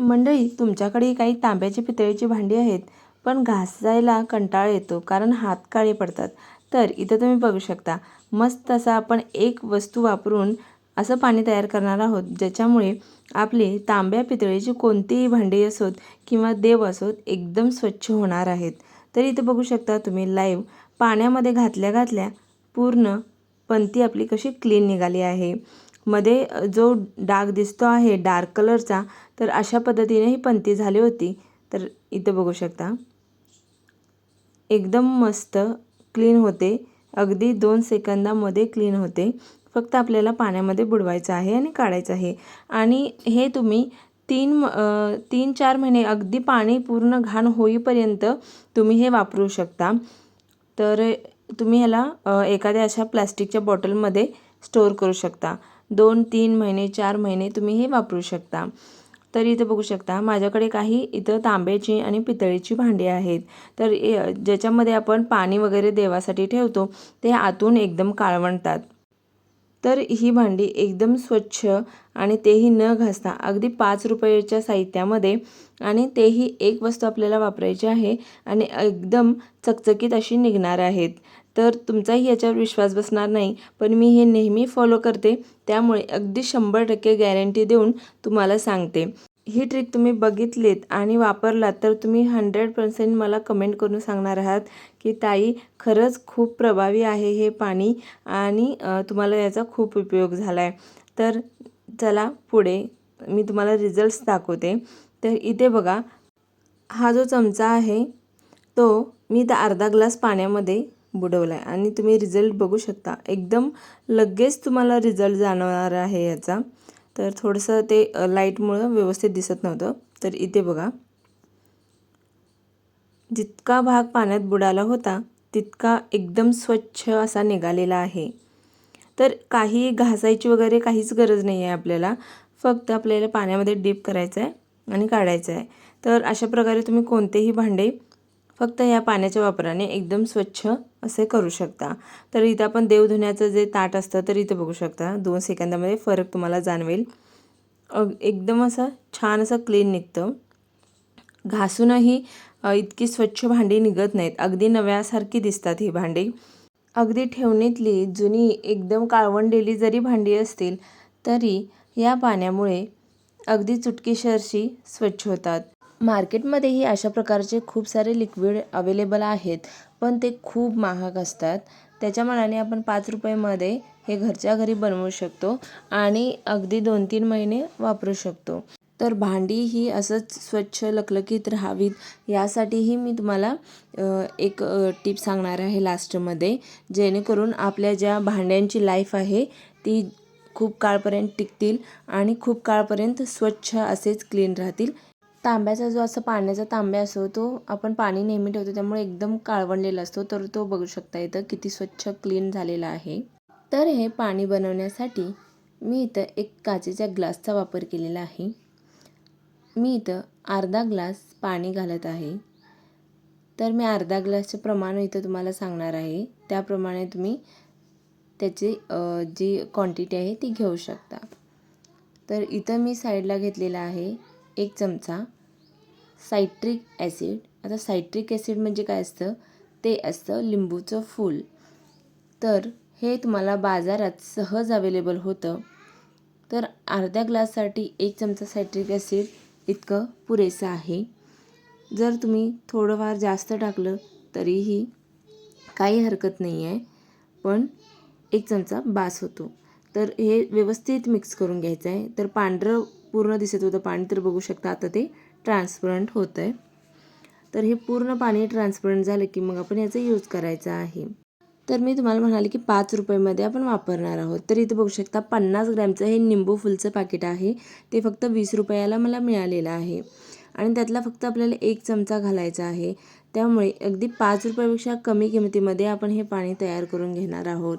मंडळी तुमच्याकडे काही तांब्याची पितळीची भांडी आहेत पण घासायला कंटाळा येतो कारण हात काळे पडतात. तर इथं तुम्ही बघू शकता मस्त असा आपण एक वस्तू वापरून असं पाणी तयार करणार आहोत ज्याच्यामुळे आपली तांब्या पितळीची कोणतीही भांडी असोत किंवा देव असोत एकदम स्वच्छ होणार आहेत. तर इथं बघू शकता तुम्ही लाईव्ह पाण्यामध्ये घातल्या घातल्या पूर्ण पंती आपली कशी क्लीन निघाली आहे. मध्ये जो डाग दिसतो आहे डार्क कलरचा तर अशा पद्धतीने ही पंती झाली होती. तर इथं बघू शकता. एकदम मस्त क्लीन होते. अगदी दोन सेकंदामध्ये क्लीन होते. फक्त आपल्याला पाण्यामध्ये बुडवायचं आहे आणि काढायचं आहे. आणि हे तुम्ही तीन म- तीन चार महिने अगदी पाणी पूर्ण घाण होईपर्यंत तुम्ही हे वापरू शकता. तर तुम्ही ह्याला एखाद्या अशा प्लास्टिकच्या बॉटलमध्ये स्टोअर करू शकता. दोन तीन महिने चार महिने तुम्ही हे वापरू शकता. तर इथं बघू शकता माझ्याकडे काही इथं तांब्याची आणि पितळेची भांडी आहेत. तर ज्याच्यामध्ये आपण पाणी वगैरे देवासाठी ठेवतो ते आतून एकदम काळवणतात तर ही भांडी एकदम स्वच्छ आणि तेही न घासता अगदी पाच रुपयाच्या साहित्यामध्ये आणि तेही एक वस्तू आपल्याला वापरायची आहे आणि एकदम चकचकीत अशी निघणार आहेत. तर तुमचाही याच्यावर विश्वास बसणार नाही पण मी हे नेहमी फॉलो करते. त्यामुळे अगदी शंभर टक्के गॅरंटी देऊन तुम्हाला सांगते. ही ट्रिक तुम्ही बघितलीत आणि वापरलात तर तुम्ही हंड्रेड पर्सेंट मला कमेंट करून सांगणार आहात की ताई खरंच खूप प्रभावी आहे हे पाणी आणि तुम्हाला याचा खूप उपयोग झाला आहे तर चला पुढे मी तुम्हाला रिझल्ट्स दाखवते. तर इथे बघा हा जो चमचा आहे तो मी तर अर्धा ग्लास पाण्यामध्ये बुडवला आहे आणि तुम्ही रिझल्ट बघू शकता. एकदम लगेच तुम्हाला रिझल्ट जाणवणार आहे याचा. तर थोडंसं ते लाईटमुळं व्यवस्थित दिसत नव्हतं. तर इथे बघा. जितका भाग पाण्यात बुडाला होता तितका एकदम स्वच्छ असा निघालेला आहे. तर काही घासायची वगैरे काहीच गरज नाही आहे आपल्याला. फक्त आपल्याला पाण्यामध्ये डीप करायचं आहे आणि काढायचं आहे तर अशा प्रकारे तुम्ही कोणतेही भांडे फक्त या पाण्याच्या वापराने एकदम स्वच्छ असे करू शकता. तर इथं आपण देव धुण्याचं जे ताट असतं तर इथं बघू शकता. दोन सेकंदामध्ये फरक तुम्हाला जाणवेल. अग- एकदम असं छान असं क्लीन निघतं. घासूनही इतकी स्वच्छ भांडी निघत नाहीत. अगदी नव्यासारखी दिसतात ही भांडी. अगदी ठेवणीतली जुनी एकदम काळवंडेली जरी भांडी असतील तरी या पाण्यामुळे अगदी चुटकीशरशी स्वच्छ होतात. मार्केटमध्येही अशा प्रकारचे खूप सारे लिक्विड अवेलेबल आहेत पण ते खूप महाग असतात. त्याच्या मनाने आपण पाच रुपयामध्ये हे घरच्या घरी बनवू शकतो आणि अगदी दोन तीन महिने वापरू शकतो. तर भांडी ही असंच स्वच्छ लकलकीत राहावीत यासाठीही मी तुम्हाला एक टिप सांगणार आहे लास्टमध्ये जेणेकरून आपल्या ज्या भांड्यांची लाईफ आहे ती खूप काळपर्यंत टिकतील आणि खूप काळपर्यंत स्वच्छ असेच क्लीन राहतील. तांब्याचा जो असं पाण्याचा तांब्या असतो तो आपण पाणी नेहमी ठेवतो त्यामुळे एकदम काळवंडलेला असतो. तर तो बघू शकता इथं किती स्वच्छ क्लीन झालेला आहे. तर हे पाणी बनवण्यासाठी मी इथं एक काचेच्या ग्लासचा वापर केलेला आहे. मी इथं अर्धा ग्लास पाणी घालत आहे. तर मी अर्धा ग्लासचे प्रमाण इथं तुम्हाला सांगणार आहे. त्याप्रमाणे तुम्ही त्याची जी क्वांटिटी आहे ती घेऊ शकता. तर इथं मी साईडला घेतलेला आहे. एक चमचा सायट्रिक ॲसिड. आता सायट्रिक ॲसिड म्हणजे काय असतं? ते असतं लिंबूचं फूल. तर हे तुम्हाला बाजारात सहज अवेलेबल होतं. तर अर्ध्या ग्लाससाठी एक चमचा सायट्रिक ॲसिड इतकं पुरेसं आहे. जर तुम्ही थोडंफार जास्त टाकलं तरीही काही हरकत नाही आहे पण एक चमचा बास होतो. तर हे व्यवस्थित मिक्स करून घ्यायचं आहे तर पांढरं पूर्ण दिसत होतं. पाणी तर बघू शकता आता ते ट्रान्सपरंट होतं आहे तर हे पूर्ण पाणी ट्रान्सपरंट झालं की मग आपण याचा यूज करायचा आहे. तर मी तुम्हाला म्हणाले की पाच रुपयामध्ये आपण वापरणार आहोत. तर इथं बघू शकता पन्नास ग्रॅमचं हे निंबू फुलचं पाकिट आहे. ते फक्त वीस रुपयाला मला मिळालेलं आहे. आणि त्यातला फक्त आपल्याला एक चमचा घालायचा आहे. त्यामुळे अगदी पाच रुपयापेक्षा कमी किमतीमध्ये आपण हे पाणी तयार करून घेणार आहोत.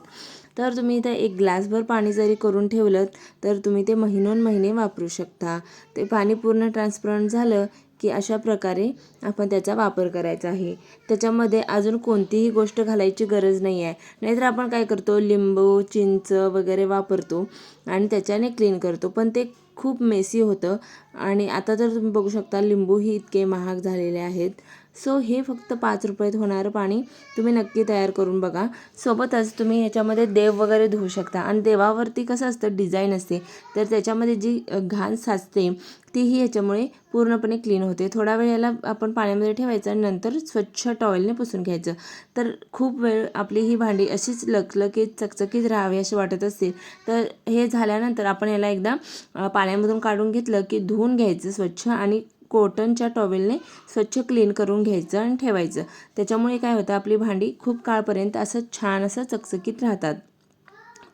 तर तुम्ही इथं एक ग्लासभर पाणी जरी करून ठेवलं तर तुम्ही ते महिनोन महिने वापरू शकता. ते पाणी पूर्ण ट्रान्सपरंट झालं की अशा प्रकारे आपण त्याचा वापर करायचा आहे. त्याच्यामध्ये अजून कोणतीही गोष्ट घालायची गरज नाही आहे नाहीतर आपण काय करतो लिंबू चिंच वगैरे वापरतो आणि त्याच्याने क्लीन करतो. पण ते खूप मेसी होतं. आणि आता तर तुम्ही बघू शकता लिंबूही इतके महाग झालेले आहेत. सो हे फक्त पाच रुपयात होणारं पाणी तुम्ही नक्की तयार करून बघा. सोबतच तुम्ही ह्याच्यामध्ये देव वगैरे धुवू शकता. आणि देवावरती कसं असतं डिझाईन असते. तर त्याच्यामध्ये जी घाण साचते तीही ह्याच्यामुळे पूर्णपणे क्लीन होते. थोडा वेळ याला आपण पाण्यामध्ये ठेवायचं आणि नंतर स्वच्छ टॉयलने पुसून घ्यायचं. तर खूप वेळ आपली ही भांडी अशीच लकलकीत चकचकीत राहावी अशी वाटत असतील तर हे झाल्यानंतर आपण याला एकदा पाण्यामधून काढून घेतलं की धुवून घ्यायचं स्वच्छ आणि कॉटनच्या टॉवेलने स्वच्छ क्लीन करून घ्यायचं आणि ठेवायचं. त्याच्यामुळे काय होतं आपली भांडी खूप काळपर्यंत असं छान असं चकचकीत राहतात.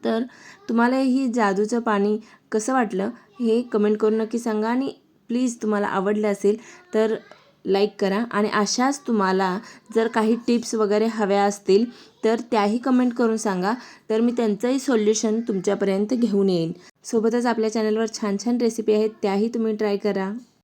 तर तुम्हाला ही जादूचं पाणी कसं वाटलं हे कमेंट करून नक्की सांगा आणि प्लीज तुम्हाला आवडलं असेल तर लाईक करा. आणि अशाच तुम्हाला जर काही टिप्स वगैरे हव्या असतील तर त्याही कमेंट करून सांगा. तर मी त्यांचंही सोल्युशन तुमच्यापर्यंत घेऊन येईन. सोबतच आपल्या चॅनलवर छान छान रेसिपी आहेत त्याही तुम्ही ट्राय करा.